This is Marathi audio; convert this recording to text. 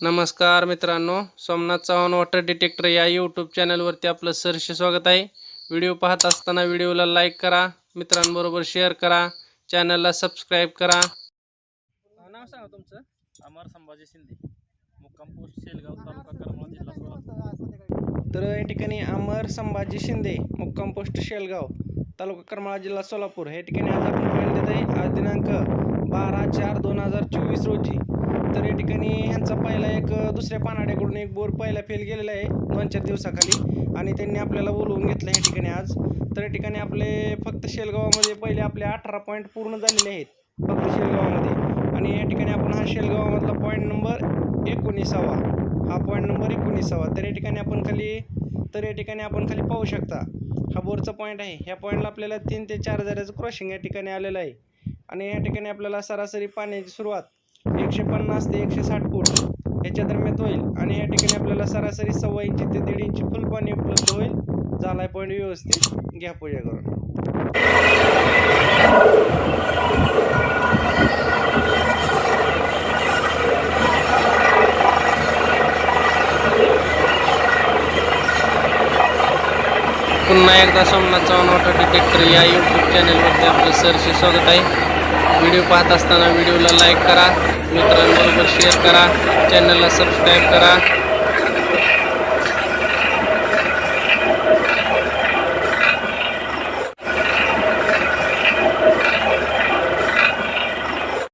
नमस्कार मित्रांनो सोमनाथ चव्हाण वॉटर डिटेक्टर या यूट्यूब चॅनलवरती आपलं सहर्ष स्वागत आहे. व्हिडिओ पाहत असताना व्हिडिओला लाईक करा मित्रांबरोबर शेअर करा चॅनलला सबस्क्राईब करा. नाव सांगा तुमचं. अमर संभाजी शिंदे मुक्काम पोस्ट शेलगाव तालुका करमाळा जिल्हा सोलापूर. तर या ठिकाणी अमर संभाजी शिंदे मुक्काम पोस्ट शेलगाव तालुका करमाळा जिल्हा सोलापूर. या ठिकाणी आज आपण पाहिलं देत आहे आज दिनांक बारा चार दोन हजार चोवीस रोजी. तर या ठिकाणी ह्यांचा पहिला एक दुसऱ्या पानाड्याकडून एक बोर पहिला फेल गेलेला आहे दोन चार दिवसाखाली. आणि त्यांनी आपल्याला बोलवून घेतलं या ठिकाणी आज. तर या ठिकाणी आपले फक्त शेलगावामध्ये पहिले आपले अठरा पॉईंट पूर्ण झालेले आहेत फक्त शेलगावामध्ये. आणि या ठिकाणी आपण हा शेलगावामधला पॉईंट नंबर एकोणीसावा. हा पॉईंट नंबर एकोणीसावा. तर या ठिकाणी आपण खाली तर या ठिकाणी आपण खाली पाहू शकता हा बोरचा पॉईंट आहे. ह्या पॉईंटला आपल्याला तीन ते चार हजाराचं क्रॉसिंग या ठिकाणी आलेलं आहे. आणि या ठिकाणी आपल्याला सरासरी पाण्याची सुरुवात एकशे पन्नास ते एकशे साठ फूट याच्या दरम्यान होईल. आणि या ठिकाणी आपल्याला सरासरी सव्वा इंची ते दीड इंची फुल पाणी उपलब्ध होईल. झालाय पॉईंट व्यवस्थित. घ्या पूजा करून. पुन्हा एकदा सोमनाथ चव्हाण वॉटर डिटेक्टर या यूट्यूब चॅनलवरती आपलं सरशी स्वागत आहे. व्हिडिओ पाहत असताना व्हिडिओला लाईक करा. मित्रांबरोबर शेअर करा. चॅनलला सबस्क्राईब करा.